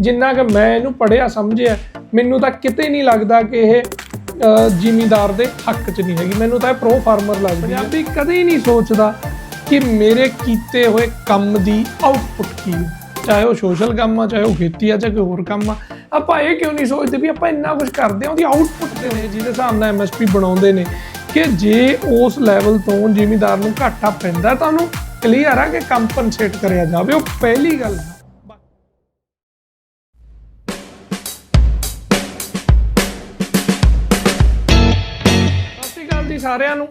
ਜਿੰਨਾ ਕਿ ਮੈਂ ਇਹਨੂੰ ਪੜਿਆ ਸਮਝਿਆ, ਮੈਨੂੰ ਤਾਂ ਕਿਤੇ ਨਹੀਂ ਲੱਗਦਾ ਕਿ ਇਹ ਜ਼ਿਮੀਦਾਰ ਦੇ ਹੱਕ 'ਚ ਨਹੀਂ ਹੈਗੀ। ਮੈਨੂੰ ਤਾਂ ਇਹ ਪ੍ਰੋ ਫਾਰਮਰ ਲੱਗਦੀ ਹੈ। ਪੰਜਾਬੀ ਕਦੇ ਨਹੀਂ ਸੋਚਦਾ ਕਿ ਮੇਰੇ ਕੀਤੇ ਹੋਏ ਕੰਮ ਦੀ ਆਉਟਪੁੱਟ ਕੀ ਹੈ। ਚਾਹੇ ਉਹ ਸੋਸ਼ਲ ਕੰਮ ਆ, ਚਾਹੇ ਉਹ ਖੇਤੀ ਆ, ਚਾਹੇ ਕੋਈ ਹੋਰ ਕੰਮ ਆ। ਆਪਾਂ ਇਹ ਕਿਉਂ ਨਹੀਂ ਸੋਚਦੇ ਵੀ ਆਪਾਂ ਇੰਨਾ ਕੁਝ ਕਰਦੇ ਹਾਂ, ਉਹਦੀ ਆਉਟਪੁੱਟ ਤੇ ਨੇ ਜਿਹਦੇ ਹਿਸਾਬ ਨਾਲ ਐਮਐਸਪੀ ਬਣਾਉਂਦੇ ਨੇ ਕਿ ਜੇ ਉਸ ਲੈਵਲ ਤੋਂ ਜ਼ਿਮੀਦਾਰ ਨੂੰ ਘਾਟਾ ਪੈਂਦਾ ਤਾਂ ਉਹਨੂੰ ਕਲੀਅਰ ਆ ਕਿ ਕੰਪਨਸੇਟ ਕਰਿਆ ਜਾਵੇ। ਉਹ ਪਹਿਲੀ ਗੱਲ ਆ। ਜੀ ਸਾਰਿਆਂ ਨੂੰ।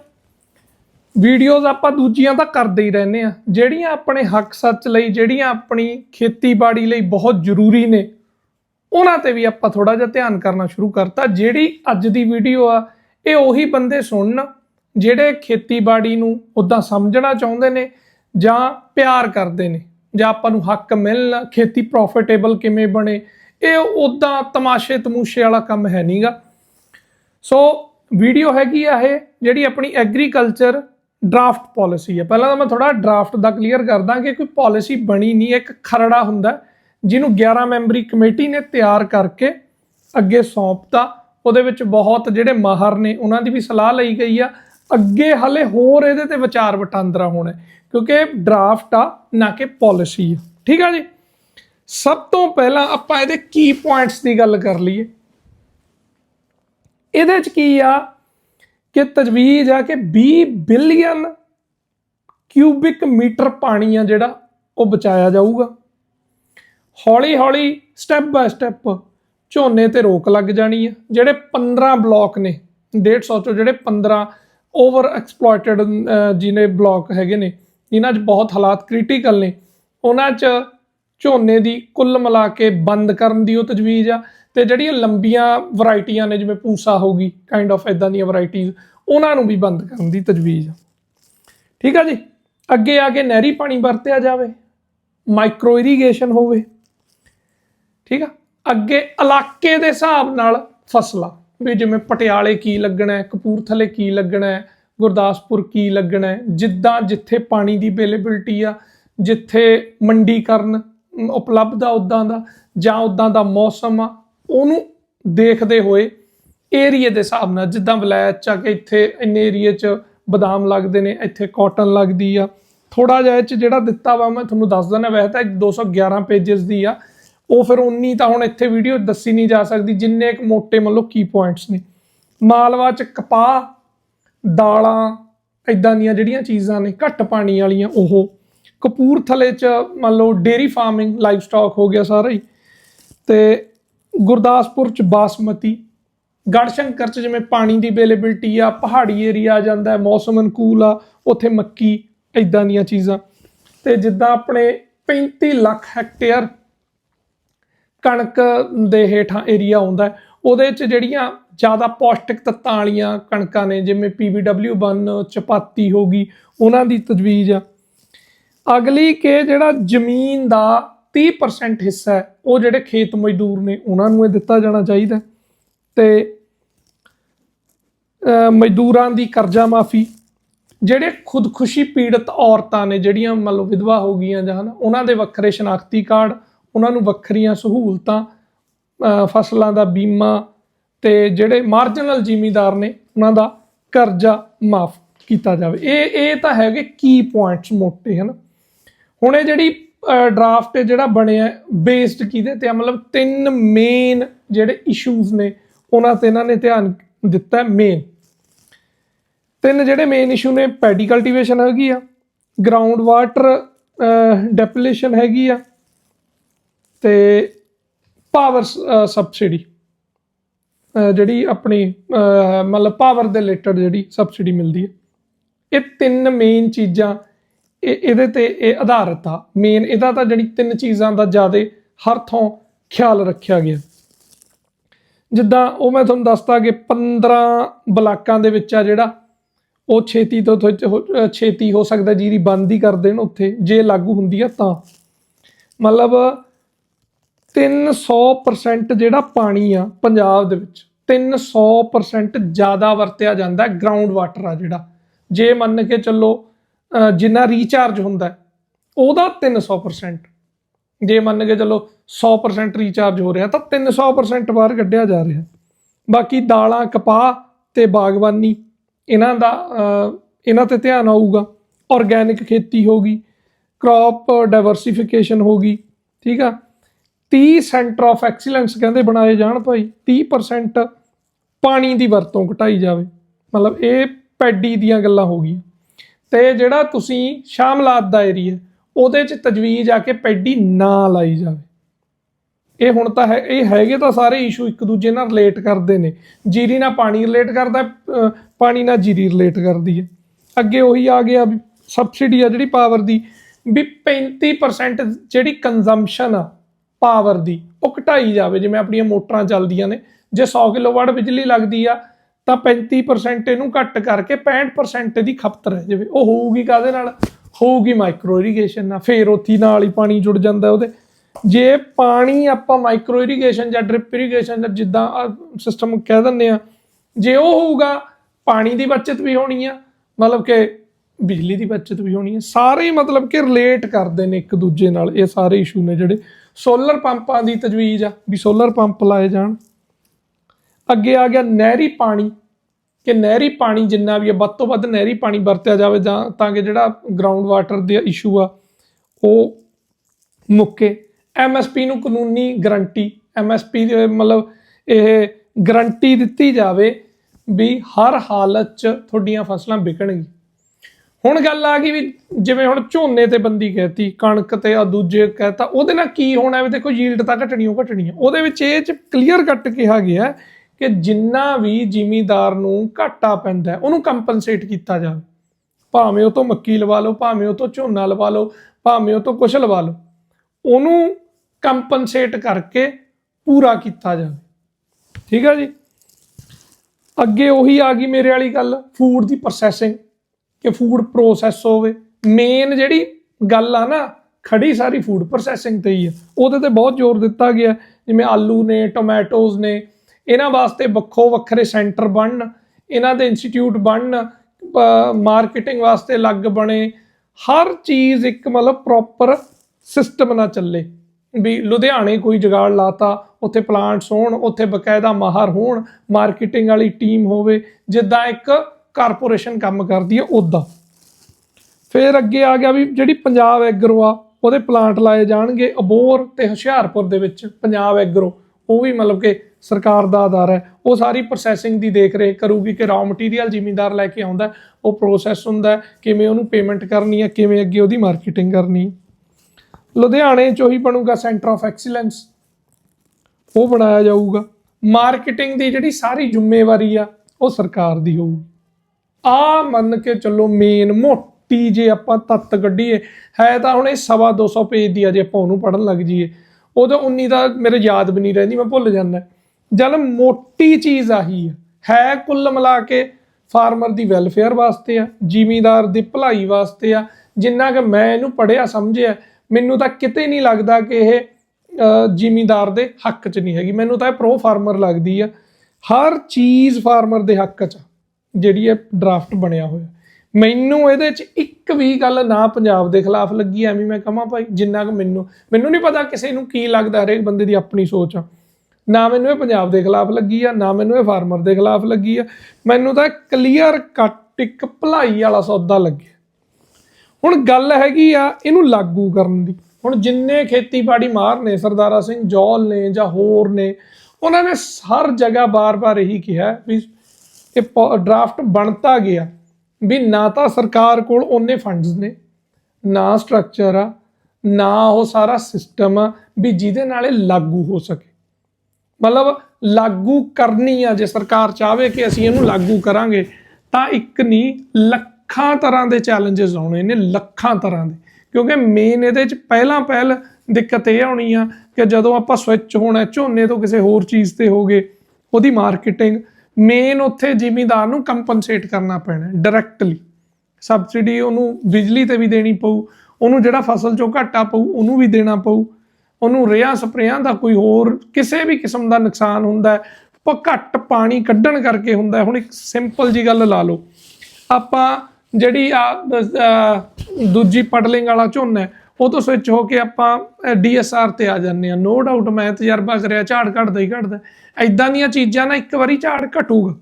ਵੀਡੀਓਜ਼ ਆਪਾਂ ਦੂਜੀਆਂ ਤਾਂ ਕਰਦੇ ਹੀ ਰਹਿੰਦੇ ਆ ਜਿਹੜੀਆਂ ਆਪਣੇ ਹੱਕ ਸੱਚ ਲਈ, ਜਿਹੜੀਆਂ ਆਪਣੀ ਖੇਤੀਬਾੜੀ ਲਈ ਬਹੁਤ ਜ਼ਰੂਰੀ ਨੇ, ਉਹਨਾਂ ਤੇ ਵੀ ਆਪਾਂ ਥੋੜਾ ਜਿਹਾ ਧਿਆਨ ਕਰਨਾ ਸ਼ੁਰੂ ਕਰਤਾ। ਜਿਹੜੀ ਅੱਜ ਦੀ ਵੀਡੀਓ ਆ, ਇਹ ਉਹੀ ਬੰਦੇ ਸੁਣਨ, ਜਿਹੜੇ ਖੇਤੀਬਾੜੀ ਨੂੰ ਉਦਾਂ ਸਮਝਣਾ ਚਾਹੁੰਦੇ ਨੇ ਜਾਂ ਪਿਆਰ ਕਰਦੇ ਨੇ, ਜਾਂ ਆਪਾਂ ਨੂੰ ਹੱਕ ਮਿਲਣ, ਖੇਤੀ ਪ੍ਰੋਫਿਟੇਬਲ ਕਿਵੇਂ ਬਣੇ, ਇਹ ਉਦਾਂ ਤਮਾਸ਼ੇ ਤਮੂਸ਼ੇ ਵਾਲਾ ਕੰਮ ਹੈ ਨਹੀਂਗਾ ਸੋ ਵੀਡੀਓ ਹੈਗੀ ਆ ਇਹ ਜਿਹੜੀ ਆਪਣੀ ਐਗਰੀਕਲਚਰ ਡਰਾਫਟ ਪਾਲਿਸੀ ਹੈ ਪਹਿਲਾਂ ਤਾਂ ਮੈਂ ਥੋੜਾ ਡਰਾਫਟ ਦਾ ਕਲੀਅਰ ਕਰਦਾ ਕਿ ਕੋਈ ਪਾਲਿਸੀ ਬਣੀ ਨਹੀਂ ਇੱਕ ਖਰੜਾ ਹੁੰਦਾ ਜਿਹਨੂੰ 11 ਮੈਂਬਰੀ ਕਮੇਟੀ ਨੇ ਤਿਆਰ ਕਰਕੇ ਅੱਗੇ ਸੌਂਪਤਾ। ਉਹਦੇ ਵਿੱਚ ਬਹੁਤ ਜਿਹੜੇ ਮਾਹਰ ਨੇ ਉਹਨਾਂ ਦੀ ਵੀ ਸਲਾਹ ਲਈ ਗਈ ਆ। ਅੱਗੇ ਹਲੇ ਹੋਰ ਇਹਦੇ ਤੇ ਵਿਚਾਰ ਵਟਾਂਦਰਾ ਹੋਣਾ ਹੈ, ਕਿਉਂਕਿ ਡਰਾਫਟ ਆ ਨਾ ਕਿ ਪਾਲਿਸੀ ਆ। ਠੀਕ ਆ ਜੀ? ਸਭ ਤੋਂ ਪਹਿਲਾਂ ਆਪਾਂ ਇਹਦੇ ਕੀ ਪੁਆਇੰਟਸ ਦੀ ਗੱਲ ਕਰ ਲਈਏ। ਇਹਦੇ ਚ ਕੀ ਆ ਕਿ ਤਜਵੀਜ਼ ਆ ਕਿ 20 ਬਿਲੀਅਨ ਕਿਊਬਿਕ ਮੀਟਰ ਪਾਣੀ ਆ ਜਿਹੜਾ ਉਹ ਬਚਾਇਆ ਜਾਊਗਾ। ਹੌਲੀ ਹੌਲੀ ਸਟੈਪ ਬਾय ਸਟੈਪ ਝੋਨੇ ਤੇ ਰੋਕ ਲੱਗ ਜਾਣੀ ਆ। ਜਿਹੜੇ 15 ਬਲਾਕ ਨੇ 150 ਚੋਂ ਜਿਹੜੇ 15 ਓਵਰ ਐਕਸਪਲੋਇਟਡ ਜਿਹਨੇ ਬਲਾਕ ਹੈਗੇ ਨੇ, ਇਹਨਾਂ 'ਚ ਬਹੁਤ ਹਾਲਾਤ ਕ੍ਰਿਟੀਕਲ ਨੇ। ਉਹਨਾਂ 'ਚ ਝੋਨੇ ਦੀ ਕੁੱਲ ਮਿਲਾ ਕੇ ਬੰਦ ਕਰਨ ਦੀ ਉਹ ਤਜਵੀਜ਼ ਆ। ਤੇ ਜਿਹੜੀਆਂ ਲੰਬੀਆਂ ਵੈਰਾਈਟੀਆਂ ਨੇ, ਜਿਵੇਂ ਪੂਸਾ ਹੋਗੀ ਕਾਈਂਡ ਆਫ ਇਦਾਂ ਦੀਆਂ ਵੈਰਾਈਟੀਆਂ ਉਹਨਾਂ ਨੂੰ ਵੀ ਬੰਦ ਕਰਨ ਦੀ ਤਜਵੀਜ਼ ਆ। ਠੀਕ ਆ ਜੀ? ਅੱਗੇ ਆ ਕੇ ਨਹਿਰੀ ਪਾਣੀ ਵਰਤਿਆ ਜਾਵੇ ਮਾਈਕਰੋ ਇਰੀਗੇਸ਼ਨ ਹੋਵੇ। ਠੀਕ ਆ? ਅੱਗੇ ਇਲਾਕੇ ਦੇ ਹਿਸਾਬ ਨਾਲ ਫਸਲਾਂ, ਵੀ ਜਿਵੇਂ ਪਟਿਆਲੇ ਕੀ ਲੱਗਣਾ, ਕਪੂਰਥਲੇ ਕੀ ਲੱਗਣਾ, ਗੁਰਦਾਸਪੁਰ ਕੀ ਲੱਗਣਾ, ਜਿੱਦਾਂ ਜਿੱਥੇ ਪਾਣੀ ਦੀ ਅਵੇਲੇਬਿਲਟੀ ਆ, ਜਿੱਥੇ ਮੰਡੀਕਰਨ ਉਪਲਬਧ ਆ, ਉਦਾਂ ਦਾ, ਜਾਂ ਉਦਾਂ ਦਾ ਮੌਸਮ ਆ ਉਹਨੂੰ ਦੇਖਦੇ ਹੋਏ ਏਰੀਆ ਦੇ ਹਿਸਾਬ ਨਾਲ, ਜਿੱਦਾਂ ਵਲੈਚ ਆ ਕੇ ਇੱਥੇ ਇੰਨੇ ਏਰੀਆ 'ਚ ਬਦਾਮ ਲੱਗਦੇ ਨੇ, ਇੱਥੇ ਕਾਟਨ ਲੱਗਦੀ ਆ। ਥੋੜਾ ਜਿਹਾ ਇਹ 'ਚ ਜਿਹੜਾ ਦਿੱਤਾ ਵਾ, ਮੈਂ ਤੁਹਾਨੂੰ ਦੱਸ ਦਿੰਦਾ, ਵੈਸੇ ਤਾਂ 211 ਪੇजेस ਦੀ ਆ। ਉਹ ਫਿਰ ਉਨੀ ਤਾਂ ਹੁਣ ਇੱਥੇ ਵੀਡੀਓ ਦੱਸੀ ਨਹੀਂ ਜਾ ਸਕਦੀ, ਜਿੰਨੇ ਇੱਕ ਮੋٹے ਮੰਨ ਲਓ ਕੀ ਪੁਆਇੰਟਸ ਨੇ। ਮਾਲਵਾ 'ਚ ਕਪਾਹ, ਦਾਲਾਂ ਇਦਾਂ ਦੀਆਂ ਜਿਹੜੀਆਂ ਚੀਜ਼ਾਂ ਨੇ, ਘੱਟ ਪਾਣੀ ਵਾਲੀਆਂ ਉਹ। ਕਪੂਰਥਲੇ 'ਚ ਮੰਨ ਲਓ ਡੇਰੀ ਫਾਰਮਿੰਗ ਲਾਈਵ ਸਟਾਕ ਹੋ ਗਿਆ ਸਾਰਾ ਹੀ। ਤੇ ਗੁਰਦਾਸਪੁਰ ਚ ਬਾਸਮਤੀ, ਗੜਸ਼ੰਕਰ ਚ ਜਿਵੇਂ ਪਾਣੀ ਦੀ ਅਵੇਲੇਬਿਲਟੀ ਆ, ਪਹਾੜੀ ਏਰੀਆ ਆ ਜਾਂਦਾ ਹੈ, ਮੌਸਮ ਅਨੁਕੂਲ ਆ, ਉੱਥੇ ਮੱਕੀ ਇਦਾਂ ਦੀਆਂ ਚੀਜ਼ਾਂ। ਤੇ ਜਿੱਦਾਂ ਆਪਣੇ 35 ਲੱਖ ਹੈਕਟੇਅਰ ਕਣਕ ਦੇ ਹੇਠਾਂ ਏਰੀਆ ਆਉਂਦਾ ਉਹਦੇ ਚ ਜਿਹੜੀਆਂ ਜ਼ਿਆਦਾ ਪੌਸ਼ਟਿਕ ਤੱਤਾਂ ਵਾਲੀਆਂ ਕਣਕਾਂ ਨੇ, ਜਿਵੇਂ PBW1 ਚਪਾਤੀ ਹੋ ਗਈ, ਉਹਨਾਂ ਦੀ ਤਜਵੀਜ਼ ਆ। ਅਗਲੀ ਕਿ ਜਿਹੜਾ ਜ਼ਮੀਨ ਦਾ 30% ਹਿੱਸਾ ਹੈ, ਉਹ ਜਿਹੜੇ ਖੇਤ ਮਜ਼ਦੂਰ ਨੇ ਉਹਨਾਂ ਨੂੰ ਇਹ ਦਿੱਤਾ ਜਾਣਾ ਚਾਹੀਦਾ ਹੈ। ਤੇ ਮਜ਼ਦੂਰਾਂ ਦੀ ਕਰਜ਼ਾ ਮਾਫੀ, ਜਿਹੜੇ ਖੁਦਕੁਸ਼ੀ ਪੀੜਤ ਔਰਤਾਂ ਨੇ, ਜਿਹੜੀਆਂ ਮੰਨ ਲਓ ਵਿਧਵਾ ਹੋ ਗਈਆਂ ਜਾਂ ਹਨ, ਉਹਨਾਂ ਦੇ ਵੱਖਰੇ ਸ਼ਨਾਖਤੀ ਕਾਰਡ, ਉਹਨਾਂ ਨੂੰ ਵੱਖਰੀਆਂ ਸਹੂਲਤਾਂ ਫਸਲਾਂ ਦਾ ਬੀਮਾ ਤੇ ਜਿਹੜੇ ਮਾਰਜਨਲ ਜ਼ਿਮੀਂਦਾਰ ਨੇ, ਉਹਨਾਂ ਦਾ ਕਰਜ਼ਾ ਮਾਫ ਕੀਤਾ ਜਾਵੇ ਇਹ ਇਹ ਤਾਂ ਹੈਗੇ ਕੀ ਪੁਆਇੰਟਸ ਮੋਟੇ ਹਨ ਹੁਣ ਇਹ ਜਿਹੜੀ ਡਰਾਫਟ ਜਿਹੜਾ ਬਣਿਆ ਬੇਸਡ ਕਿਹਦੇ ਤੇ ਆ? ਮਤਲਬ ਤਿੰਨ ਮੇਨ ਜਿਹੜੇ ਇਸ਼ੂਜ਼ ਨੇ, ਉਹਨਾਂ ਤੇ ਇਹਨਾਂ ਨੇ ਧਿਆਨ ਦਿੱਤਾ ਮੇਨ ਤਿੰਨ ਜਿਹੜੇ ਮੇਨ ਇਸ਼ੂ ਨੇ ਪੈਡੀ ਕਲਟੀਵੇਸ਼ਨ ਹੈਗੀ ਆ ਗਰਾਊਂਡ ਵਾਟਰ ਡੈਪਲੇਸ਼ਨ ਹੈਗੀ ਆ, ਤੇ ਪਾਵਰ ਸਬਸਿਡੀ ਜਿਹੜੀ ਆਪਣੀ ਮਤਲਬ ਪਾਵਰ ਦੇ ਰਿਲੇਟਡ ਜਿਹੜੀ ਸਬਸਿਡੀ ਮਿਲਦੀ ਹੈ। ਇਹ ਤਿੰਨ ਮੇਨ ਚੀਜ਼ਾਂ ਇਹਦੇ ਤੇ ਇਹ ਆਧਾਰਿਤ ਆ। ਮੇਨ ਇਹਦਾ ਤਾਂ ਜਿਹੜੀ ਤਿੰਨ ਚੀਜ਼ਾਂ ਦਾ ਜ਼ਿਆਦਾ ਹਰ ਥਾਂ ਖਿਆਲ ਰੱਖਿਆ ਗਿਆ। ਜਿੱਦਾਂ ਉਹ ਮੈਂ ਤੁਹਾਨੂੰ ਦੱਸਤਾ ਕਿ 15 ਬਲਾਕਾਂ ਦੇ ਵਿੱਚ ਆ ਜਿਹੜਾ, ਉਹ ਛੇਤੀ ਤੋਂ ਛੇਤੀ ਹੋ ਸਕਦਾ ਜਿਹਦੀ ਬੰਦ ਹੀ ਕਰ ਦੇਣ ਉੱਥੇ, ਜੇ ਲਾਗੂ ਹੁੰਦੀ ਆ ਤਾਂ। ਮਤਲਬ 300% ਜਿਹੜਾ ਪਾਣੀ ਆ ਪੰਜਾਬ ਦੇ ਵਿੱਚ 300% ਜ਼ਿਆਦਾ ਵਰਤਿਆ ਜਾਂਦਾ ਗਰਾਊਂਡ ਵਾਟਰ ਆ ਜਿਹੜਾ। ਜੇ ਮੰਨ ਕੇ ਚੱਲੋ ਜਿੰਨਾ ਰੀਚਾਰਜ ਹੁੰਦਾ ਹੈ, ਉਹਦਾ 300% ਜੇ ਮੰਨ ਕੇ ਚਲੋ 100% ਰੀਚਾਰਜ ਹੋ ਰਿਹਾ ਤਾਂ 300% ਬਾਹਰ ਕੱਢਿਆ ਜਾ ਰਿਹਾ। ਬਾਕੀ ਦਾਲਾਂ ਕਪਾਹ ਤੇ ਬਾਗਬਾਨੀ ਇਹਨਾਂ ਦਾ ਇਹਨਾਂ ਤੇ ਧਿਆਨ ਆਊਗਾ। ਆਰਗੈਨਿਕ ਖੇਤੀ ਹੋਗੀ ਕ੍ਰੌਪ ਡਾਈਵਰਸਿਫਿਕੇਸ਼ਨ ਹੋਗੀ ਠੀਕ ਆ? 30 ਸੈਂਟਰ ਆਫ ਐਕਸੀਲੈਂਸ ਕਹਿੰਦੇ ਬਣਾਏ ਜਾਣ ਭਾਈ 30% ਪਾਣੀ ਦੀ ਵਰਤੋਂ ਘਟਾਈ ਜਾਵੇ। ਮਤਲਬ ਇਹ ਪੈਡੀ ਦੀਆਂ ਗੱਲਾਂ ਹੋ ਗਈਆਂ। ਤੇ ਜਿਹੜਾ ਤੁਸੀਂ ਸ਼ਾਮਲਾਤ ਦਾ ਏਰੀਆ ਉਹਦੇ ਚ ਤਜਵੀਜ਼ ਆ ਕੇ ਪੈਡੀ ਨਾ ਲਾਈ ਜਾਵੇ। ਇਹ ਹੁਣ ਤਾਂ ਹੈ, ਇਹ ਹੈਗੇ ਤਾਂ ਸਾਰੇ ਇਸ਼ੂ ਇੱਕ ਦੂਜੇ ਨਾਲ ਰਿਲੇਟ ਕਰਦੇ ਨੇ। ਜੀਰੀ ਨਾਲ ਪਾਣੀ ਰਿਲੇਟ ਕਰਦਾ ਪਾਣੀ ਨਾਲ ਜੀਰੀ ਰਿਲੇਟ ਕਰਦੀ ਹੈ। ਅੱਗੇ ਉਹੀ ਆ ਗਿਆ ਵੀ ਸਬਸਿਡੀ ਆ ਜਿਹੜੀ ਪਾਵਰ ਦੀ, ਵੀ 35% ਜਿਹੜੀ ਕੰਜ਼ੰਪਸ਼ਨ ਆ ਪਾਵਰ ਦੀ, ਉਹ ਘਟਾਈ ਜਾਵੇ, ਜਿਵੇਂ ਆਪਣੀਆਂ ਮੋਟਰਾਂ ਚੱਲਦੀਆਂ ਨੇ। ਜੇ 100 ਕਿਲੋਵਾਟ ਬਿਜਲੀ ਲੱਗਦੀ ਆ ਤਾਂ 35% ਇਹਨੂੰ ਘੱਟ ਕਰਕੇ 65% ਦੀ ਖਪਤ ਰਹਿ ਜਾਵੇ। ਉਹ ਹੋਊਗੀ ਕਾਦੇ ਨਾਲ? ਹੋਊਗੀ ਮਾਈਕਰੋ ਇਰੀਗੇਸ਼ਨ ਨਾਲ। ਫੇਰ ਉੱਥੀ ਨਾਲ ਹੀ ਪਾਣੀ ਜੁੜ ਜਾਂਦਾ ਉਹਦੇ। ਜੇ ਪਾਣੀ ਆਪਾਂ ਮਾਈਕਰੋ ਇਰੀਗੇਸ਼ਨ ਜਾਂ ਡ੍ਰਿਪ ਇਰੀਗੇਸ਼ਨ ਜਾਂ ਜਿੱਦਾਂ ਸਿਸਟਮ ਕਹਿ ਦਿੰਦੇ ਆ, ਜੇ ਉਹ ਹੋਊਗਾ, ਪਾਣੀ ਦੀ ਬਚਤ ਵੀ ਹੋਣੀ ਆ। ਮਤਲਬ ਕਿ ਬਿਜਲੀ ਦੀ ਬਚਤ ਵੀ ਹੋਣੀ ਹੈ ਸਾਰੇ ਮਤਲਬ ਕਿ ਰਿਲੇਟ ਕਰਦੇ ਨੇ ਇੱਕ ਦੂਜੇ ਨਾਲ। ਇਹ ਸਾਰੇ ਇਸ਼ੂ ਨੇ ਜਿਹੜੇ ਸੋਲਰ ਪੰਪਾਂ ਦੀ ਤਜਵੀਜ਼ ਆ, ਵੀ ਸੋਲਰ ਪੰਪ ਲਾਏ ਜਾਣ। ਅੱਗੇ ਆ ਗਿਆ ਨਹਿਰੀ ਪਾਣੀ, ਕਿ ਨਹਿਰੀ ਪਾਣੀ ਜਿੰਨਾ ਵੀ ਹੈ, ਵੱਧ ਤੋਂ ਵੱਧ ਨਹਿਰੀ ਪਾਣੀ ਵਰਤਿਆ ਜਾਵੇ ਜਾਂ ਤਾਂ ਕਿ ਜਿਹੜਾ ਗਰਾਊਂਡ ਵਾਟਰ ਦੇ ਇਸ਼ੂ ਆ, ਉਹ ਮੁੱਕੇ। ਐਮਐਸਪੀ ਨੂੰ ਕਾਨੂੰਨੀ ਗਰੰਟੀ ਐਮਐਸਪੀ ਦੇ ਮਤਲਬ ਇਹ ਗਰੰਟੀ ਦਿੱਤੀ ਜਾਵੇ ਵੀ ਹਰ ਹਾਲਤ 'ਚ ਤੁਹਾਡੀਆਂ ਫਸਲਾਂ ਵਿਕਣਗੀਆਂ। ਹੁਣ ਗੱਲ ਆ ਗਈ ਵੀ ਜਿਵੇਂ ਹੁਣ ਝੋਨੇ ਤੇ ਬੰਦੀ ਕਹਿਤੀ, ਕਣਕ ਤੇ ਆ ਦੂਜੇ ਕਹਿਤਾ, ਉਹਦੇ ਨਾਲ ਕੀ ਹੋਣਾ ਵੀ ਦੇਖੋ ਯੀਲਡ ਤਾਂ ਘਟਣੀ ਉਹ ਘਟਣੀ ਉਹਦੇ ਵਿੱਚ ਇਹ ਚ ਕਲੀਅਰ ਕੱਟ ਕਿਹਾ ਗਿਆ ਕਿ ਜਿੰਨਾ ਵੀ ਜ਼ਿਮੀਦਾਰ ਨੂੰ ਘਾਟਾ ਪੈਂਦਾ ਉਹਨੂੰ ਕੰਪਨਸੇਟ ਕੀਤਾ ਜਾਵੇ। ਭਾਵੇਂ ਉਹ ਤੋਂ ਮੱਕੀ ਲਵਾ ਲਓ, ਭਾਵੇਂ ਉਹ ਤੋਂ ਝੋਨਾ ਲਵਾ ਲਓ, ਭਾਵੇਂ ਉਹ ਤੋਂ ਕੁਛ ਲਵਾ ਲਓ, ਉਹਨੂੰ ਕੰਪਨਸੇਟ ਕਰਕੇ ਪੂਰਾ ਕੀਤਾ ਜਾਵੇ। ਠੀਕ ਹੈ ਜੀ? ਅੱਗੇ ਉਹੀ ਆ ਗਈ ਮੇਰੇ ਵਾਲੀ ਗੱਲ ਫੂਡ ਦੀ ਪ੍ਰੋਸੈਸਿੰਗ ਕਿ ਫੂਡ ਪ੍ਰੋਸੈਸ ਹੋਵੇ। ਮੇਨ ਜਿਹੜੀ ਗੱਲ ਆ ਨਾ, ਖੜੀ ਸਾਰੀ ਫੂਡ ਪ੍ਰੋਸੈਸਿੰਗ ਤੇ ਹੀ ਆ। ਉਹਦੇ ਤੇ ਬਹੁਤ ਜ਼ੋਰ ਦਿੱਤਾ ਗਿਆ, ਜਿਵੇਂ ਆਲੂ ਨੇ ਟੋਮੈਟੋਜ਼ ਨੇ ਇਹਨਾਂ ਵਾਸਤੇ ਵੱਖੋ ਵੱਖਰੇ ਸੈਂਟਰ ਬਣਨ ਇਹਨਾਂ ਦੇ ਇੰਸਟੀਚਿਊਟ ਬਣਨ ਮਾਰਕੀਟਿੰਗ ਵਾਸਤੇ ਅਲੱਗ ਬਣੇ, ਹਰ ਚੀਜ਼ ਇੱਕ ਮਤਲਬ ਪ੍ਰੋਪਰ ਸਿਸਟਮ ਨਾਲ ਚੱਲੇ। ਵੀ ਲੁਧਿਆਣੇ ਕੋਈ ਜਗਾੜ ਲਾਤਾ, ਉੱਥੇ ਪਲਾਂਟਸ ਹੋਣ, ਉੱਥੇ ਬਕਾਇਦਾ ਮਾਹਰ ਹੋਣ, ਮਾਰਕੀਟਿੰਗ ਵਾਲੀ ਟੀਮ ਹੋਵੇ, ਜਿੱਦਾਂ ਇੱਕ ਕਾਰਪੋਰੇਸ਼ਨ ਕੰਮ ਕਰਦੀ ਹੈ ਉਦਾਂ ਫਿਰ ਅੱਗੇ ਆ ਗਿਆ ਵੀ ਜਿਹੜੀ ਪੰਜਾਬ ਐਗਰੋ ਆ, ਉਹਦੇ ਪਲਾਂਟ ਲਾਏ ਜਾਣਗੇ, ਅਬੋਰ ਤੇ ਹੁਸ਼ਿਆਰਪੁਰ ਦੇ ਵਿੱਚ, ਪੰਜਾਬ ਐਗਰੋ ਉਹ ਵੀ ਮਤਲਬ ਕਿ ਸਰਕਾਰ ਦਾ ਆਧਾਰ ਹੈ, ਉਹ ਸਾਰੀ ਪ੍ਰੋਸੈਸਿੰਗ ਦੀ ਦੇਖ ਰੇਖ ਕਰੂਗੀ ਕਿ ਰਾਅ ਮਟੀਰੀਅਲ ਜ਼ਿਮੀਂਦਾਰ ਲੈ ਕੇ ਆਉਂਦਾ ਉਹ ਪ੍ਰੋਸੈਸ ਹੁੰਦਾ ਕਿਵੇਂ ਉਹਨੂੰ ਪੇਮੈਂਟ ਕਰਨੀ ਹੈ, ਕਿਵੇਂ ਅੱਗੇ ਉਹਦੀ ਮਾਰਕੀਟਿੰਗ ਕਰਨੀ ਲੁਧਿਆਣੇ ਚ ਉਹੀ ਬਣੂਗਾ ਸੈਂਟਰ ਆਫ ਐਕਸੀਲੈਂਸ ਉਹ ਬਣਾਇਆ ਜਾਊਗਾ। ਮਾਰਕੀਟਿੰਗ ਦੀ ਜਿਹੜੀ ਸਾਰੀ ਜ਼ਿੰਮੇਵਾਰੀ ਆ, ਉਹ ਸਰਕਾਰ ਦੀ ਹੋਊਗੀ। ਆ ਮੰਨ ਕੇ ਚੱਲੋ ਮੇਨ ਮੋਟੀ ਜੇ ਆਪਾਂ ਤੱਤ ਕੱਢੀਏ, ਹੈ ਤਾਂ ਹੁਣ ਇਹ ਸਵਾ 200 ਪੇਜ ਦੀ ਆ ਜੇ ਆਪਾਂ ਉਹਨੂੰ ਪੜਨ ਲੱਗ ਜਾਈਏ। ਉਦੋਂ 19 ਦਾ ਮੇਰੇ ਯਾਦ ਵੀ ਨਹੀਂ ਰਹਿੰਦੀ, ਮੈਂ ਭੁੱਲ ਜਾਂਦਾ। ਜਦ ਮੋਟੀ ਚੀਜ਼ ਆਹੀ ਆ। ਹੈ ਕੁੱਲ ਮਿਲਾ ਕੇ ਫਾਰਮਰ ਦੀ ਵੈਲਫੇਅਰ ਵਾਸਤੇ ਆ ਜ਼ਿਮੀਂਦਾਰ ਦੀ ਭਲਾਈ ਵਾਸਤੇ ਆ। ਜਿੰਨਾ ਕਿ ਮੈਂ ਇਹਨੂੰ ਪੜਿਆ ਸਮਝਿਆ ਮੈਨੂੰ ਤਾਂ ਕਿਤੇ ਨਹੀਂ ਲੱਗਦਾ ਕਿ ਇਹ ਅ, ਜ਼ਿਮੀਂਦਾਰ ਦੇ ਹੱਕ 'ਚ ਨਹੀਂ ਹੈਗੀ। ਮੈਨੂੰ ਤਾਂ ਇਹ ਪ੍ਰੋ ਫਾਰਮਰ ਲੱਗਦੀ ਆ। ਹਰ ਚੀਜ਼ ਫਾਰਮਰ ਦੇ ਹੱਕ 'ਚ ਆ, ਜਿਹੜੀ ਇਹ ਡਰਾਫਟ ਬਣਿਆ ਹੋਇਆ। ਮੈਨੂੰ ਇਹਦੇ 'ਚ ਇੱਕ ਵੀ ਗੱਲ ਨਾ ਪੰਜਾਬ ਦੇ ਖਿਲਾਫ ਲੱਗੀ ਐਵੇਂ ਮੈਂ ਕਹਾਂ ਭਾਈ ਜਿੰਨਾ ਕਿ ਮੈਨੂੰ ਮੈਨੂੰ ਨਹੀਂ ਪਤਾ ਕਿਸੇ ਨੂੰ ਕੀ ਲੱਗਦਾ ਹਰੇਕ ਬੰਦੇ ਦੀ ਆਪਣੀ ਸੋਚ ਆ। ਨਾ ਮੈਨੂੰ ਇਹ ਪੰਜਾਬ ਦੇ ਖਿਲਾਫ ਲੱਗੀ ਆ, ਨਾ ਮੈਨੂੰ ਇਹ ਫਾਰਮਰ ਦੇ ਖਿਲਾਫ ਲੱਗੀ ਆ। ਮੈਨੂੰ ਤਾਂ ਕਲੀਅਰ ਕੱਟ ਇੱਕ ਭਲਾਈ ਵਾਲਾ ਸੌਦਾ ਲੱਗਿਆ। ਹੁਣ ਗੱਲ ਹੈਗੀ ਆ ਇਹਨੂੰ ਲਾਗੂ ਕਰਨ ਦੀ। ਹੁਣ ਜਿੰਨੇ ਖੇਤੀਬਾੜੀ ਮਾਹਰ ਨੇ, ਸਰਦਾਰਾ ਸਿੰਘ ਜੌਲ ਨੇ ਜਾਂ ਹੋਰ ਨੇ, ਉਹਨਾਂ ਨੇ ਹਰ ਜਗ੍ਹਾ ਬਾਰ-ਬਾਰ ਇਹੀ ਕਿਹਾ ਵੀ ਇਹ ਡਰਾਫਟ ਬਣਤਾ ਗਿਆ ਵੀ ਨਾ ਤਾਂ ਸਰਕਾਰ ਕੋਲ ਉਹਨੇ ਫੰਡਸ ਨੇ, ਨਾ ਸਟਰਕਚਰ ਆ, ਨਾ ਉਹ ਸਾਰਾ ਸਿਸਟਮ ਆ ਵੀ ਜਿਹਦੇ ਨਾਲ ਇਹ ਲਾਗੂ ਹੋ ਸਕੇ। ਮਤਲਬ ਲਾਗੂ ਕਰਨੀ ਆ, ਜੇ ਸਰਕਾਰ ਚਾਹਵੇ ਕਿ ਅਸੀਂ ਇਹਨੂੰ ਲਾਗੂ ਕਰਾਂਗੇ, ਤਾਂ ਇੱਕ ਨਹੀਂ ਲੱਖਾਂ ਤਰ੍ਹਾਂ ਦੇ ਚੈਲੰਜਸ ਆਉਣੇ ਨੇ, ਲੱਖਾਂ ਤਰ੍ਹਾਂ ਦੇ। ਕਿਉਂਕਿ ਮੇਨ ਇਹਦੇ ਚ ਪਹਿਲਾਂ ਪਹਿਲ ਦਿੱਕਤ ਇਹ ਆਉਣੀ ਆ ਕਿ ਜਦੋਂ ਆਪਾਂ ਸਵਿਚ ਹੋਣਾ, ਝੋਨੇ ਤੋਂ ਕਿਸੇ ਹੋਰ ਚੀਜ਼ ਤੇ ਹੋਗੇ ਉਹਦੀ ਮਾਰਕੀਟਿੰਗ ਮੇਨ ਉੱਥੇ ਜ਼ਿਮੀਦਾਰ ਨੂੰ ਕੰਪਨਸੇਟ ਕਰਨਾ ਪੈਣਾ ਡਾਇਰੈਕਟਲੀ ਸਬਸਿਡੀ ਉਹਨੂੰ ਬਿਜਲੀ ਤੇ ਵੀ ਦੇਣੀ ਪਊ, ਉਹਨੂੰ ਜਿਹੜਾ ਫਸਲ ਚੋਂ ਘਾਟਾ ਪਊ, ਉਹਨੂੰ ਵੀ ਦੇਣਾ ਪਊ। ਉਹਨੂੰ ਰੇਹਾਂ ਸਪਰੇਆਂ ਦਾ ਕੋਈ ਹੋਰ ਕਿਸੇ ਵੀ ਕਿਸਮ ਦਾ ਨੁਕਸਾਨ ਹੁੰਦਾ ਪਰ ਘੱਟ ਪਾਣੀ ਕੱਢਣ ਕਰਕੇ ਹੁੰਦਾ ਹੁਣ ਇੱਕ ਸਿੰਪਲ ਜੀ ਗੱਲ ਲਾ ਲਓ। ਆਪਾਂ ਜਿਹੜੀ ਆ ਦੂਜੀ ਪਟਲਿੰਗ ਵਾਲਾ ਝੋਨਾ ਹੈ, ਉਹ ਤੋਂ ਸਵਿਚ ਹੋ ਕੇ ਆਪਾਂ ਡੀਐਸਆਰ ਤੇ ਆ ਜਾਂਦੇ ਆ ਨੋ ਡਾਊਟ ਮੈਂ ਤਜਰਬਾ ਕਰਿਆ, ਝਾੜ ਘਟਦਾ ਹੀ ਘਟਦਾ ਐਦਾਂ ਦੀਆਂ ਚੀਜ਼ਾਂ ਨਾ ਇੱਕ ਵਾਰੀ ਝਾੜ ਘਟੂਗਾ।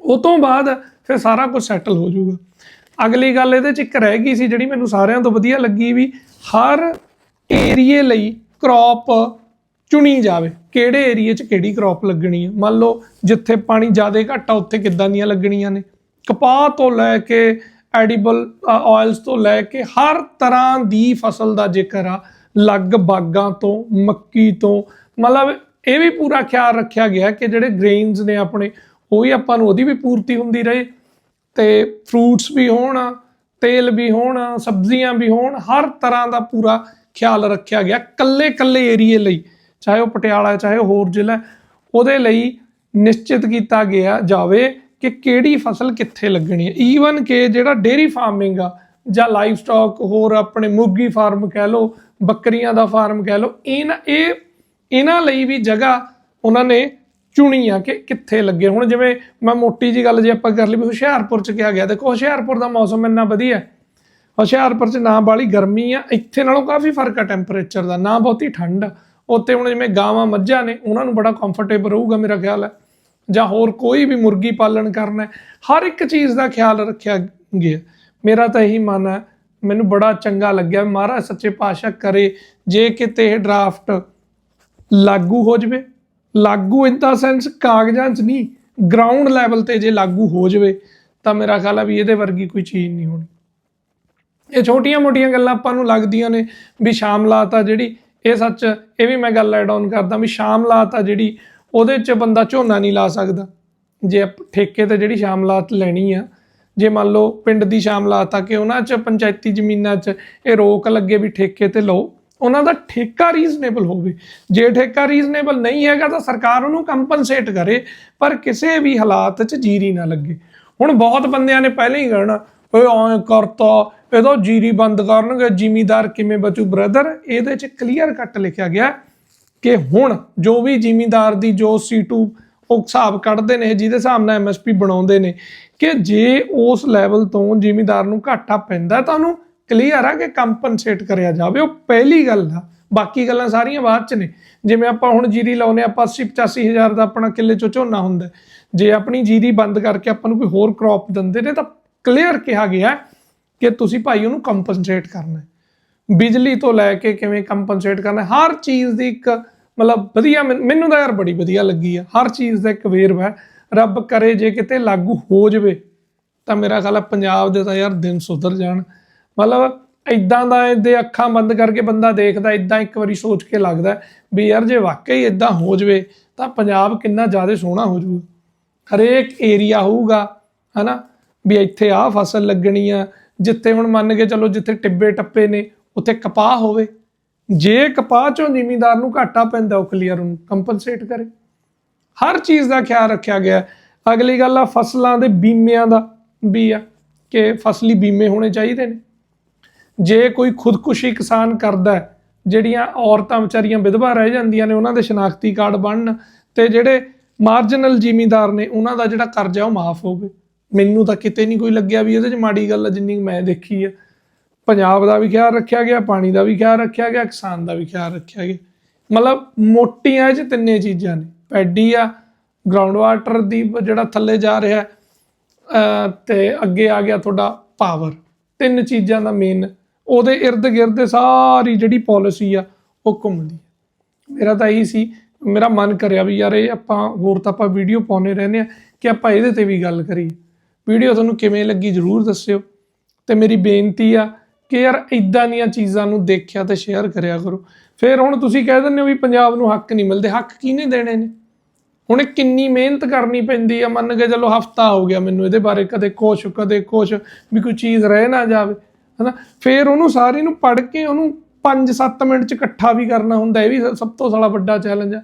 ਉਹ ਤੋਂ ਬਾਅਦ ਫਿਰ ਸਾਰਾ ਕੁਝ ਸੈਟਲ ਹੋ ਜਾਊਗਾ। ਅਗਲੀ ਗੱਲ ਇਹਦੇ ਚ ਇੱਕ ਰਹਿ ਗਈ ਸੀ, ਜਿਹੜੀ ਮੈਨੂੰ ਸਾਰਿਆਂ ਤੋਂ ਵਧੀਆ ਲੱਗੀ ਵੀ ਹਰ ਏਰੀਏ ਲਈ ਕ੍ਰੌਪ ਚੁਣੀ ਜਾਵੇ। ਕਿਹੜੇ ਏਰੀਏ 'ਚ ਕਿਹੜੀ ਕ੍ਰੌਪ ਲੱਗਣੀ ਹੈ ਮੰਨ ਲਓ ਜਿੱਥੇ ਪਾਣੀ ਜ਼ਿਆਦਾ ਘੱਟ ਆ, ਉੱਥੇ ਕਿੱਦਾਂ ਦੀਆਂ ਲੱਗਣੀਆਂ ਨੇ? ਕਪਾਹ ਤੋਂ ਲੈ ਕੇ ਐਡੀਬਲ ਆਇਲਸ ਤੋਂ ਲੈ ਕੇ ਹਰ ਤਰ੍ਹਾਂ ਦੀ ਫਸਲ ਦਾ ਜ਼ਿਕਰ ਆ। ਲੱਗ ਬਾਗਾਂ ਤੋਂ, ਮੱਕੀ ਤੋਂ। ਮਤਲਬ ਇਹ ਵੀ ਪੂਰਾ ਖਿਆਲ ਰੱਖਿਆ ਗਿਆ ਕਿ ਜਿਹੜੇ ਗ੍ਰੇਨਸ ਨੇ ਆਪਣੇ, ਉਹ ਵੀ ਆਪਾਂ ਨੂੰ ਉਹਦੀ ਵੀ ਪੂਰਤੀ ਹੁੰਦੀ ਰਹੇ। ਤੇ ਫਰੂਟਸ ਵੀ ਹੋਣ, ਤੇਲ ਵੀ ਹੋਣ, ਸਬਜ਼ੀਆਂ ਵੀ ਹੋਣ, ਹਰ ਤਰ੍ਹਾਂ ਦਾ ਪੂਰਾ ਖਿਆਲ ਰੱਖਿਆ ਗਿਆ ਕੱਲੇ ਕੱਲੇ ਏਰੀਏ ਲਈ, ਚਾਹੇ ਉਹ ਪਟਿਆਲਾ ਚਾਹੇ ਉਹ ਹੋਰ ਜ਼ਿਲ੍ਹਾ ਉਹਦੇ ਲਈ ਨਿਸ਼ਚਿਤ ਕੀਤਾ ਗਿਆ ਜਾਵੇ ਕਿ ਕਿਹੜੀ ਫਸਲ ਕਿੱਥੇ ਲੱਗਣੀ ਹੈ। ਈਵਨ ਕਿ ਜਿਹੜਾ ਡੇਰੀ ਫਾਰਮਿੰਗ ਆ, ਜਾਂ ਲਾਈਵ ਸਟਾਕ ਹੋਰ ਆਪਣੇ ਮੁਰਗੀ ਫਾਰਮ ਕਹਿ ਲਓ, ਬੱਕਰੀਆਂ ਦਾ ਫਾਰਮ ਕਹਿ ਲਓ ਇਹਨਾਂ ਇਹ, ਇਹਨਾਂ ਲਈ ਵੀ ਜਗ੍ਹਾ ਉਹਨਾਂ ਨੇ ਚੁਣੀ ਆ ਕਿ ਕਿੱਥੇ ਲੱਗੇ। ਹੁਣ ਜਿਵੇਂ ਮੈਂ ਮੋਟੀ ਜੀ ਗੱਲ ਜੇ ਆਪਾਂ ਕਰ ਲਈ, ਵੀ ਹੁਸ਼ਿਆਰਪੁਰ ਚ ਕਿਹਾ ਗਿਆ, ਦੇਖੋ ਹੁਸ਼ਿਆਰਪੁਰ ਦਾ ਮੌਸਮ ਇੰਨਾ ਵਧੀਆ ਹੈ ਹੁਸ਼ਿਆਰਪੁਰ ਚ ਨਾ ਬਾਲੀ ਗਰਮੀ ਆ, ਇੱਥੇ ਨਾਲੋਂ ਕਾਫੀ ਫ਼ਰਕ ਆ ਟੈਂਪਰੇਚਰ ਦਾ, ਨਾ ਬਹੁਤੀ ਠੰਡ। ਆ। ਉੱਥੇ ਹੁਣ ਜਿਵੇਂ ਗਾਵਾਂ ਮੱਝਾਂ ਨੇ, ਉਹਨਾਂ ਨੂੰ ਬੜਾ ਕੰਫਰਟੇਬਲ ਰਹੂਗਾ ਮੇਰਾ ਖਿਆਲ ਹੈ। ਜਾਂ ਹੋਰ ਕੋਈ ਵੀ ਮੁਰਗੀ ਪਾਲਣ ਕਰਨਾ ਹਰ ਇੱਕ ਚੀਜ਼ ਦਾ ਖਿਆਲ ਰੱਖਿਆ ਗਿਆ। ਮੇਰਾ ਤਾਂ ਇਹੀ ਮਨ ਹੈ, ਮੈਨੂੰ ਬੜਾ ਚੰਗਾ ਲੱਗਿਆ, ਮਹਾਰਾਜ ਸੱਚੇ ਪਾਤਸ਼ਾਹ ਕਰੇ, ਜੇ ਕਿਤੇ ਇਹ ਡਰਾਫਟ ਲਾਗੂ ਹੋ ਜਵੇ। ਲਾਗੂ ਇਨ ਦਾ ਸੈਂਸ ਕਾਗਜ਼ਾਂ 'ਚ ਨਹੀਂ ਗਰਾਊਂਡ ਲੈਵਲ ਤੇ ਜੇ ਲਾਗੂ ਹੋ ਜਵੇ, ਤਾਂ ਮੇਰਾ ਖਿਆਲ ਆ ਵੀ ਇਹਦੇ ਵਰਗੀ ਕੋਈ ਚੀਜ਼ ਨਹੀਂ ਹੋਣੀ। ਇਹ ਛੋਟੀਆਂ-ਮੋਟੀਆਂ ਗੱਲਾਂ ਆਪਾਂ ਨੂੰ ਲੱਗਦੀਆਂ ਨੇ ਵੀ ਸ਼ਾਮਲਾਤ ਆ ਜਿਹੜੀ, ਇਹ ਸੱਚ, ਇਹ ਵੀ ਮੈਂ ਗੱਲ ਐਡ ਆਨ ਕਰਦਾ ਵੀ ਸ਼ਾਮ ਲਾਤ ਆ ਜਿਹੜੀ, ਉਹਦੇ 'ਚ ਬੰਦਾ ਝੋਨਾ ਨਹੀਂ ਲਾ ਸਕਦਾ। ਜੇ ਆਪ- ਠੇਕੇ ਤੇ ਜਿਹੜੀ ਸ਼ਾਮਲਾਤ ਲੈਣੀ ਆ, ਜੇ ਮੰਨ ਲਓ ਪਿੰਡ ਦੀ ਸ਼ਾਮਲਾਤ ਆ ਕਿ ਉਹਨਾਂ 'ਚ, ਪੰਚਾਇਤੀ ਜ਼ਮੀਨਾਂ 'ਚ ਇਹ ਰੋਕ ਲੱਗੇ ਵੀ ਠੇਕੇ ਤੇ ਲਓ, ਉਹਨਾਂ ਦਾ ਠੇਕਾ ਰੀਜ਼ਨੇਬਲ ਹੋਵੇ। ਜੇ ਠੇਕਾ ਰੀਜ਼ਨੇਬਲ ਨਹੀਂ ਹੈਗਾ ਤਾਂ ਸਰਕਾਰ ਉਹਨੂੰ ਕੰਪਨਸੇਟ ਕਰੇ, ਪਰ ਕਿਸੇ ਵੀ ਹਾਲਾਤ 'ਚ ਜੀਰੀ ਨਾ ਲੱਗੇ। ਹੁਣ ਬਹੁਤ ਬੰਦਿਆਂ ਨੇ ਪਹਿਲਾਂ ਹੀ ਕਹਿਣਾ ਓਏ ਐਂ ਕਰਤਾ। ਇਹਦਾ ਜੀਰੀ ਬੰਦ ਕਰਨਗੇ, ਜ਼ਿਮੀਦਾਰ ਕਿਵੇਂ ਬਚੂ ਬ੍ਰਦਰ ਇਹਦੇ 'ਚ ਕਲੀਅਰ ਕੱਟ ਲਿਖਿਆ ਗਿਆ ਕਿ ਹੁਣ ਜੋ ਵੀ ਜ਼ਿਮੀਦਾਰ ਦੀ ਜੋ C2 ਉਹ ਹਿਸਾਬ ਕੱਢਦੇ ਨੇ, ਜਿਹਦੇ ਹਿਸਾਬ ਨਾਲ MSP ਬਣਾਉਂਦੇ ਨੇ, ਕਿ ਜੇ ਉਸ ਲੈਵਲ ਤੋਂ ਜ਼ਿਮੀਦਾਰ ਨੂੰ ਘਾਟਾ ਪੈਂਦਾ ਤਾਂ ਉਹਨੂੰ ਕਲੀਅਰ ਆ ਕਿ ਕੰਪਨਸੇਟ ਕਰਿਆ ਜਾਵੇ। ਉਹ ਪਹਿਲੀ ਗੱਲ ਆ। ਬਾਕੀ ਗੱਲਾਂ ਸਾਰੀਆਂ ਬਾਅਦ ਚ ਨੇ। ਜਿਵੇਂ ਆਪਾਂ ਹੁਣ ਜੀਰੀ ਲਾਉਨੇ ਆਪਾਂ 80 85 ਹਜ਼ਾਰ ਦਾ ਆਪਣਾ ਕਿੱਲੇ ਚੋਂ ਝੋਨਾ ਹੁੰਦਾ। ਜੇ ਆਪਣੀ ਜੀਰੀ ਬੰਦ ਕਰਕੇ ਆਪਾਂ ਨੂੰ ਕੋਈ ਹੋਰ ਕ੍ਰੌਪ ਦਿੰਦੇ ਨੇ ਤਾਂ ਕਲੀਅਰ ਕਿਹਾ ਗਿਆ ਕਿ ਤੁਸੀਂ ਭਾਈ ਉਹਨੂੰ ਕੰਪਨਸੇਟ ਕਰਨਾ ਹੈ। ਬਿਜਲੀ ਤੋਂ ਲੈ ਕੇ ਕਿਵੇਂ ਕੰਪਨਸੇਟ ਕਰਨਾ ਹਰ ਚੀਜ਼ ਦੀ ਇੱਕ, ਮਤਲਬ ਵਧੀਆ ਮੈਨ- ਮੈਨੂੰ ਤਾਂ ਯਾਰ ਬੜੀ ਵਧੀਆ ਲੱਗੀ ਆ। ਹਰ ਚੀਜ਼ ਦਾ ਇੱਕ ਵੇਰਵਾ ਹੈ। ਰੱਬ ਕਰੇ ਜੇ ਕਿਤੇ ਲਾਗੂ ਹੋ ਜਵੇ, ਤਾਂ ਮੇਰਾ ਖਿਆਲ ਆ ਪੰਜਾਬ ਦੇ ਤਾਂ ਯਾਰ ਦਿਨ ਸੁਧਰ ਜਾਣ। ਮਤਲਬ ਇਦਾਂ ਦਾ ਇਹਦੇ ਅੱਖਾਂ ਬੰਦ ਕਰਕੇ ਬੰਦਾ ਦੇਖਦਾ ਇਦਾਂ ਇੱਕ ਵਾਰੀ ਸੋਚ ਕੇ ਲੱਗਦਾ ਵੀ ਯਾਰ ਜੇ ਵਾਕਈ ਇਦਾਂ ਹੋ ਜਵੇ, ਤਾਂ ਪੰਜਾਬ ਕਿੰਨਾ ਜ਼ਿਆਦਾ ਸੋਹਣਾ ਹੋ ਜਾਊਗਾ। ਹਰੇਕ ਏਰੀਆ ਹੋਊਗਾ, ਹਨਾ? ਵੀ ਇੱਥੇ ਆਹ ਫਸਲ ਲੱਗਣੀ ਆ, ਜਿੱਥੇ ਹੁਣ ਮੰਨ ਕੇ ਚੱਲੋ ਜਿੱਥੇ ਟਿੱਬੇ ਟੱਪੇ ਨੇ, ਉੱਥੇ ਕਪਾਹ ਹੋਵੇ। ਜੇ ਕਪਾਹ ਚੋਂ ਜ਼ਿਮੀਂਦਾਰ ਨੂੰ ਘਾਟਾ ਪੈਂਦਾ ਉਹ ਕਲੀਅਰ ਨੂੰ ਕੰਪਨਸੇਟ ਕਰੇ। ਹਰ ਚੀਜ਼ ਦਾ ਖਿਆਲ ਰੱਖਿਆ ਗਿਆ। ਅਗਲੀ ਗੱਲ ਆ, ਫਸਲਾਂ ਦੇ ਬੀਮਿਆਂ ਦਾ ਵੀ ਆ, ਕਿ ਫਸਲੀ ਬੀਮੇ ਹੋਣੇ ਚਾਹੀਦੇ ਨੇ। ਜੇ ਕੋਈ ਖੁਦਕੁਸ਼ੀ ਕਿਸਾਨ ਕਰਦਾ ਜਿਹੜੀਆਂ ਔਰਤਾਂ ਵਿਚਾਰੀਆਂ ਵਿਧਵਾ ਰਹਿ ਜਾਂਦੀਆਂ ਨੇ, ਉਹਨਾਂ ਦੇ ਸ਼ਨਾਖਤੀ ਕਾਰਡ ਬਣਨ, ਤੇ ਜਿਹੜੇ ਮਾਰਜਨਲ ਜ਼ਿਮੀਂਦਾਰ ਨੇ, ਉਹਨਾਂ ਦਾ ਜਿਹੜਾ ਕਰਜ਼ਾ ਉਹ ਮਾਫ ਹੋਵੇ। ਮੈਨੂੰ ਤਾਂ ਕਿਤੇ ਨਹੀਂ ਕੋਈ ਲੱਗਿਆ ਵੀ ਇਹਦੇ 'ਚ ਮਾੜੀ ਗੱਲ ਆ ਜਿੰਨੀ ਕੁ ਮੈਂ ਦੇਖੀ ਆ। ਪੰਜਾਬ ਦਾ ਵੀ ਖਿਆਲ ਰੱਖਿਆ ਗਿਆ ਪਾਣੀ ਦਾ ਵੀ ਖਿਆਲ ਰੱਖਿਆ ਗਿਆ ਕਿਸਾਨ ਦਾ ਵੀ ਖਿਆਲ ਰੱਖਿਆ ਗਿਆ। ਮਤਲਬ ਮੋਟੀਆਂ ਇਹ 'ਚ ਤਿੰਨੇ ਚੀਜ਼ਾਂ ਨੇ। ਪੈਡੀ ਆ ਗਰਾਊਂਡ ਵਾਟਰ ਦੀ ਜਿਹੜਾ ਥੱਲੇ ਜਾ ਰਿਹਾ ਹੈ, ਤੇ ਅੱਗੇ ਆ ਗਿਆ ਤੁਹਾਡਾ ਪਾਵਰ ਤਿੰਨ ਚੀਜ਼ਾਂ ਦਾ ਮੇਨ ਉਹਦੇ ਇਰਦ ਗਿਰਦ ਸਾਰੀ ਜਿਹੜੀ ਪਾਲਿਸੀ ਆ ਉਹ ਘੁੰਮਦੀ ਮੇਰਾ ਤਾਂ ਇਹੀ ਸੀ ਮੇਰਾ ਮਨ ਕਰਿਆ ਵੀ ਯਾਰ ਇਹ ਆਪਾਂ ਹੋਰ ਤਾਂ ਆਪਾਂ ਵੀਡੀਓ ਪਾਉਨੇ ਰਹਿੰਦੇ ਆ ਕਿ ਆਪਾਂ ਇਹਦੇ ਤੇ ਵੀ ਗੱਲ ਕਰੀਏ। ਵੀਡੀਓ ਤੁਹਾਨੂੰ ਕਿਵੇਂ ਲੱਗੀ ਜਰੂਰ ਦੱਸਿਓ। ਤੇ ਮੇਰੀ ਬੇਨਤੀ ਆ ਕਿ ਯਾਰ ਇਦਾਂ ਦੀਆਂ ਚੀਜ਼ਾਂ ਨੂੰ ਦੇਖਿਆ ਤੇ ਸ਼ੇਅਰ ਕਰਿਆ ਕਰੋ। ਫਿਰ ਹੁਣ ਤੁਸੀਂ ਕਹਿ ਦਿੰਦੇ ਹੋ ਵੀ ਪੰਜਾਬ ਨੂੰ ਹੱਕ ਨਹੀਂ ਮਿਲਦੇ, ਹੱਕ ਕਿਹਨੇ ਦੇਣੇ ਨੇ? ਹੁਣ ਕਿੰਨੀ ਮਿਹਨਤ ਕਰਨੀ ਪੈਂਦੀ ਆ, ਮੰਨ ਕੇ ਚਲੋ ਹਫਤਾ ਹੋ ਗਿਆ ਮੈਨੂੰ ਇਹਦੇ ਬਾਰੇ, ਕਦੇ ਕੁਛ ਕਦੇ ਕੁਛ, ਵੀ ਕੋਈ ਚੀਜ਼ ਰਹਿ ਨਾ ਜਾਵੇ, ਹਨਾ? ਫਿਰ ਉਹਨੂੰ ਸਾਰੀ ਨੂੰ ਪੜ੍ਹ ਕੇ ਉਹਨੂੰ 5-7 ਮਿੰਟ ਚ ਇਕੱਠਾ ਵੀ ਕਰਨਾ ਹੁੰਦਾ, ਇਹ ਵੀ ਸਭ ਤੋਂ ਸਾਲਾ ਵੱਡਾ ਚੈਲੰਜ ਆ।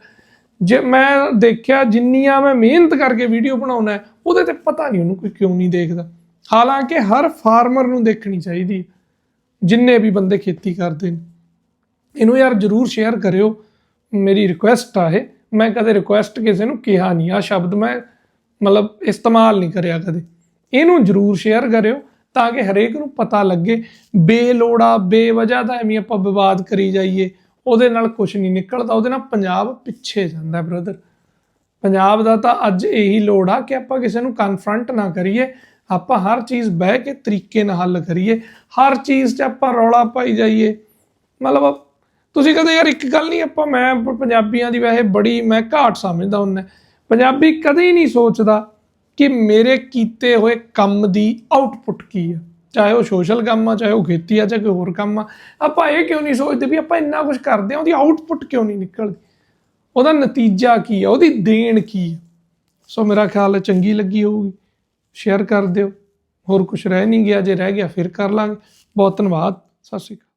ਜੇ ਮੈਂ ਦੇਖਿਆ ਜਿੰਨੀਆਂ ਮੈਂ ਮਿਹਨਤ ਕਰਕੇ ਵੀਡੀਓ ਬਣਾਉਣਾ ਉਹਦੇ ਤੇ ਪਤਾ ਨਹੀਂ ਉਹਨੂੰ ਕੋਈ ਕਿਉਂ ਨਹੀਂ ਦੇਖਦਾ। ਹਾਲਾਂਕਿ ਹਰ ਫਾਰਮਰ ਨੂੰ ਦੇਖਣੀ ਚਾਹੀਦੀ ਜਿੰਨੇ ਵੀ ਬੰਦੇ ਖੇਤੀ ਕਰਦੇ ਨੇ। ਇਹਨੂੰ ਯਾਰ ਜਰੂਰ ਸ਼ੇਅਰ ਕਰਿਓ। ਮੇਰੀ ਰਿਕੁਐਸਟ ਆ ਇਹ। ਮੈਂ ਕਦੇ ਰਿਕੁਐਸਟ ਕਿਸੇ ਨੂੰ ਕਿਹਾ ਨਹੀਂ। ਆ ਸ਼ਬਦ ਮੈਂ ਮਤਲਬ ਇਸਤੇਮਾਲ ਨਹੀਂ ਕਰਿਆ ਕਦੇ। ਇਹਨੂੰ ਜਰੂਰ ਸ਼ੇਅਰ ਕਰਿਓ ਤਾਂ ਕਿ ਹਰੇਕ ਨੂੰ ਪਤਾ ਲੱਗੇ। ਬੇਲੋੜਾ, ਬੇਵਜ੍ਹਾ ਦਾ ਐਵੇਂ ਆਪਾਂ ਵਿਵਾਦ ਕਰੀ ਜਾਈਏ। ਉਹਦੇ ਨਾਲ ਕੁਝ ਨਹੀਂ ਨਿਕਲਦਾ, ਉਹਦੇ ਨਾਲ ਪੰਜਾਬ ਪਿੱਛੇ ਜਾਂਦਾ ਬ੍ਰਦਰ ਪੰਜਾਬ ਦਾ ਤਾਂ ਅੱਜ ਇਹੀ ਲੋੜ ਆ ਕਿ ਆਪਾਂ ਕਿਸੇ ਨੂੰ ਕਨਫਰੰਟ ਨਾ ਕਰੀਏ, ਆਪਾਂ ਹਰ ਚੀਜ਼ ਬਹਿ ਕੇ ਤਰੀਕੇ ਨਾਲ ਹੱਲ ਕਰੀਏ, ਹਰ ਚੀਜ਼ 'ਚ ਆਪਾਂ ਰੌਲਾ ਪਾਈ ਜਾਈਏ। ਮਤਲਬ ਤੁਸੀਂ ਕਦੇ ਯਾਰ ਇੱਕ ਗੱਲ ਨਹੀਂ, ਆਪਾਂ ਮੈਂ ਪੰਜਾਬੀਆਂ ਦੀ ਵੈਸੇ ਬੜੀ, ਮੈਂ ਘਾਟ ਸਮਝਦਾ ਹੁੰਦਾ। ਪੰਜਾਬੀ ਕਦੇ ਹੀ ਨਹੀਂ ਸੋਚਦਾ ਕਿ ਮੇਰੇ ਕੀਤੇ ਹੋਏ ਕੰਮ ਦੀ ਆਊਟਪੁੱਟ ਕੀ ਆ। ਚਾਹੇ ਉਹ ਸੋਸ਼ਲ ਕੰਮ ਆ, ਚਾਹੇ ਉਹ ਖੇਤੀ ਆ, ਚਾਹੇ ਕੋਈ ਹੋਰ ਕੰਮ ਆ, ਆਪਾਂ ਇਹ ਕਿਉਂ ਨਹੀਂ ਸੋਚਦੇ ਵੀ ਆਪਾਂ ਇੰਨਾ ਕੁਝ ਕਰਦੇ ਆ ਉਹਦੀ ਆਊਟਪੁੱਟ ਕਿਉਂ ਨਹੀਂ ਨਿਕਲਦੀ? ਉਹਦਾ ਨਤੀਜਾ ਕੀ ਆ? ਉਹਦੀ ਦੇਣ ਕੀ ਆ? ਸੋ ਮੇਰਾ ਖਿਆਲ ਹੈ ਚੰਗੀ ਲੱਗੀ ਹੋਊਗੀ। ਸ਼ੇਅਰ ਕਰ ਦਿਓ। ਹੋਰ ਕੁਝ ਰਹਿ ਨਹੀਂ ਗਿਆ, ਜੇ ਰਹਿ ਗਿਆ ਫਿਰ ਕਰ ਲਾਂਗੇ। ਬਹੁਤ ਧੰਨਵਾਦ। ਸਤਿ ਸ਼੍ਰੀ ਅਕਾਲ।